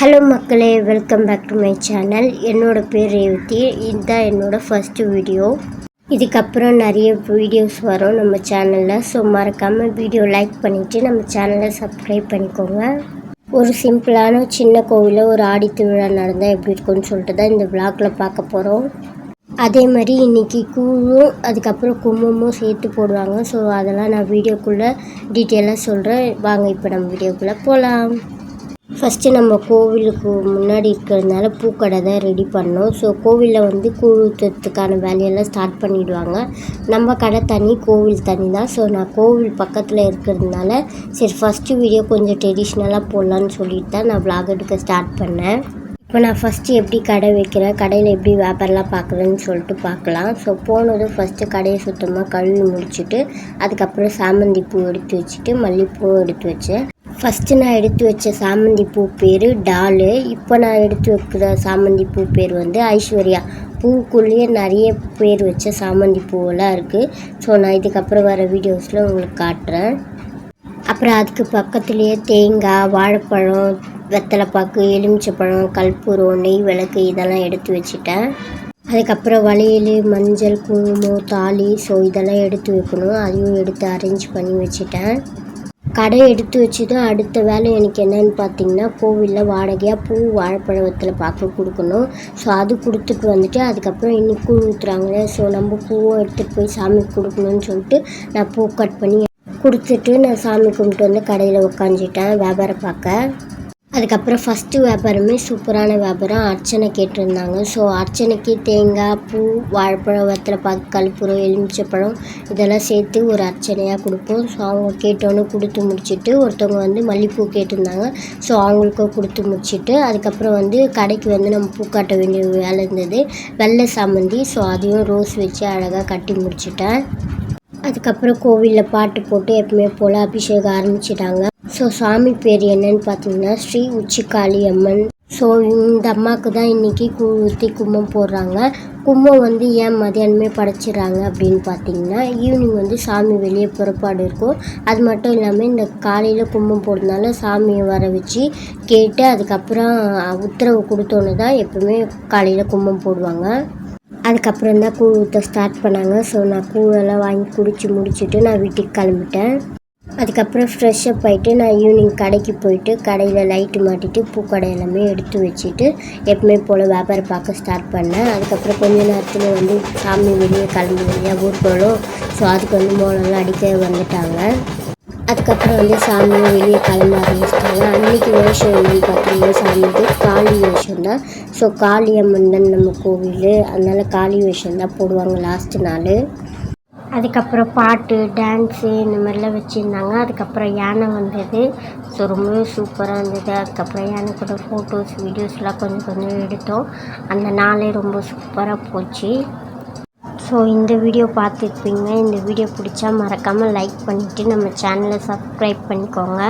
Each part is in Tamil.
ஹலோ மக்களே. Welcome back to my channel என்னோட பேர் ரேவதி. இதுதான் என்னோடய ஃபஸ்ட்டு வீடியோ இதுக்கப்புறம் நிறைய வீடியோஸ் வரும் நம்ம சேனலில் ஸோ மறக்காமல் வீடியோ லைக் பண்ணிவிட்டு நம்ம சேனலை சப்ஸ்கிரைப் பண்ணிக்கோங்க. ஒரு சிம்பிளான சின்ன கோவிலில் ஒரு ஆடி திருவிழா நடந்தால் எப்படி இருக்கும்னு சொல்லிட்டு தான் இந்த விளாக்கில் பார்க்க போகிறோம் அதே மாதிரி இன்றைக்கி கூழும் அதுக்கப்புறம் கும்பமும் சேர்த்து போடுவாங்க. ஸோ அதெல்லாம் நான் வீடியோக்குள்ளே டீட்டெயிலாக சொல்கிறேன் வாங்க இப்போ நம்ம வீடியோக்குள்ளே போகலாம் ஃபஸ்ட்டு நம்ம கோவிலுக்கு முன்னாடி இருக்கிறதுனால பூக்கடை தான் ரெடி பண்ணோம். ஸோ கோவிலில் வந்து கூழ் ஊற்றுறதுக்கான வேலையெல்லாம் ஸ்டார்ட் பண்ணிவிடுவாங்க நம்ம கடை தனி கோவில் தனி தான். ஸோ நான் கோவில் பக்கத்தில் இருக்கிறதுனால சரி ஃபஸ்ட்டு வீடியோ கொஞ்சம் ட்ரெடிஷ்னலாக போடலான்னு சொல்லிட்டு தான் நான் விளாக் எடுக்க ஸ்டார்ட் பண்ணேன். இப்போ நான் ஃபஸ்ட்டு எப்படி கடை வைக்கிறேன் கடையில் எப்படி வியாபாரம்லாம் பார்க்குறேன்னு சொல்லிட்டு பார்க்கலாம். ஸோ போனதும் ஃபஸ்ட்டு கடையை சுத்தமாக கழுவி முடிச்சுட்டு அதுக்கப்புறம் சாமந்தி பூ எடுத்து வச்சுட்டு மல்லிகைப்பூவும் எடுத்து வச்சேன். ஃபஸ்ட்டு நான் எடுத்து வச்ச சாமந்தி பூ பேர் டாலு. இப்போ நான் எடுத்து வைக்கிற சாமந்தி பூ பேர் வந்து ஐஸ்வர்யா. பூக்குள்ளேயே நிறைய பேர் வச்ச சாமந்தி பூவெல்லாம் இருக்குது ஸோ நான் இதுக்கப்புறம் வர வீடியோஸில் உங்களுக்கு காட்டுறேன். அப்புறம் அதுக்கு பக்கத்துலேயே தேங்காய் வாழைப்பழம் வெத்தலைப்பாக்கு எலுமிச்சைப்பழம் கற்பூரம் நெய் விளக்கு இதெல்லாம் எடுத்து வச்சுட்டேன். அதுக்கப்புறம் வளையல் மஞ்சள் குங்குமம் தாலி. ஸோ இதெல்லாம் எடுத்து வைக்கணும். அதையும் எடுத்து அரேஞ்ச் பண்ணி வச்சுட்டேன். கடை எடுத்து வச்சதும் அடுத்த வேலை எனக்கு என்னன்னு பார்த்தீங்கன்னா கோவிலில் வாடகையாக பூ வாழைப்பழத்தில் பார்க்க கொடுக்கணும். ஸோ அது கொடுத்துட்டு வந்துட்டு அதுக்கப்புறம் இன்னும் கூழ் ஊற்றுறாங்களே ஸோ நம்ம பூவும் எடுத்துகிட்டு போய் சாமிக்கு கொடுக்கணும்னு சொல்லிட்டு நான் பூ கட் பண்ணி கொடுத்துட்டு நான் சாமி கும்பிட்டு வந்து கடையில் உக்காந்துட்டேன் வியாபாரம் பார்க்க. அதுக்கப்புறம் ஃபஸ்ட்டு வியாபாரமே சூப்பரான வியாபாரம். அர்ச்சனை கேட்டிருந்தாங்க. ஸோ அர்ச்சனைக்கு தேங்காய் பூ வாழைப்பழம் வெத்தலை பாக்கு கற்பூரம் எலுமிச்சப்பழம் இதெல்லாம் சேர்த்து ஒரு அர்ச்சனையாக கொடுப்போம். ஸோ அவங்க கேட்டோன்னு கொடுத்து முடிச்சுட்டு ஒருத்தவங்க வந்து மல்லிகைப்பூ கேட்டிருந்தாங்க. ஸோ அவங்களுக்கும் கொடுத்து முடிச்சுட்டு அதுக்கப்புறம் வந்து கடைக்கு வந்து நம்ம பூ காட்ட வேண்டிய வேலை இருந்தது. வெள்ளை சாமந்தி. ஸோ அதையும் ரோஸ் வச்சு அழகாக கட்டி முடிச்சிட்டேன். அதுக்கப்புறம் கோவிலில் பாட்டு போட்டு எப்பவுமே போல் அபிஷேகம் ஆரம்பிச்சிட்டாங்க. ஸோ சாமி பேர் என்னன்னு பார்த்தீங்கன்னா ஸ்ரீ உச்சிக்காளி அம்மன் ஸோ இந்த அம்மாவுக்கு தான் இன்றைக்கி கூழ் ஊற்றி கும்பம் போடுறாங்க. கும்பம் வந்து ஏன் மதியானமே படைச்சிடுறாங்க அப்படின்னு பார்த்தீங்கன்னா ஈவினிங் வந்து சாமி வெளியே புறப்பாடு இருக்கும். அது மட்டும் இல்லாமல் இந்த காலையில் கும்பம் போடுறதுனால சாமியை வர வச்சு கேட்டு அதுக்கப்புறம் உத்தரவு கொடுத்தோன்னு தான் எப்பவுமே காலையில் கும்பம் போடுவாங்க. அதுக்கப்புறம் தான் கூழ் ஊற்ற ஸ்டார்ட் பண்ணாங்க. ஸோ நான் கூழெல்லாம் வாங்கி குடித்து முடிச்சுட்டு நான் வீட்டுக்கு கிளம்பிட்டேன். அதுக்கப்புறம் ஃப்ரெஷ்ஷப் ஆகிட்டு நான் ஈவினிங் கடைக்கு போயிட்டு கடையில் லைட்டு மாட்டிட்டு பூக்கடை எல்லாமே எடுத்து வச்சுட்டு எப்பவுமே போல் வியாபாரம் பார்க்க ஸ்டார்ட் பண்ணேன். அதுக்கப்புறம் கொஞ்ச நேரத்தில் வந்து சாமி வெளியே கிளம்பி வெளியே ஊர் போகணும் ஸோ அதுக்கு வந்து மோளம்லாம் அடிக்க வந்துட்டாங்க. அதுக்கப்புறம் வந்து சாமியும் வெளியே கிளம்ப ஆரம்பிச்சிட்டாங்க அன்றைக்கி வேஷம் என்னன்னு பார்த்தீங்கன்னா சாமிக்கு காளி வேஷம் தான். ஸோ காளியம்மன் தான் நம்ம கோவில். அதனால் காளி வேஷம் தான் போடுவாங்க லாஸ்ட்டு நாள். அதுக்கப்புறம் பாட்டு டான்ஸு இந்த மாதிரிலாம் வச்சுருந்தாங்க. அதுக்கப்புறம் யானை வந்தது. ஸோ ரொம்பவே சூப்பராக இருந்தது. அதுக்கப்புறம் யானை கூட ஃபோட்டோஸ் வீடியோஸ்லாம் கொஞ்சம் கொஞ்சம் எடுத்தோம். அந்த நாளே ரொம்ப சூப்பராக போச்சு. ஸோ இந்த வீடியோ பார்த்துருப்பீங்க. இந்த வீடியோ பிடிச்சா மறக்காமல் லைக் பண்ணிவிட்டு நம்ம சேனலை சப்ஸ்கிரைப் பண்ணிக்கோங்க.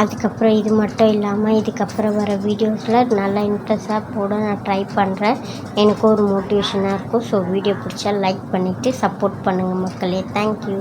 அதுக்கப்புறம் இது மட்டும் இல்லாமல் இதுக்கப்புறம் வர வீடியோஸில் நல்லா இன்ட்ரெஸ்ட்டாக போட நான் ட்ரை பண்ணுறேன் எனக்கு ஒரு மோட்டிவேஷனாக இருக்கும். ஸோ வீடியோ பிடிச்சா லைக் பண்ணிவிட்டு சப்போர்ட் பண்ணுங்கள் மக்களே. Thank you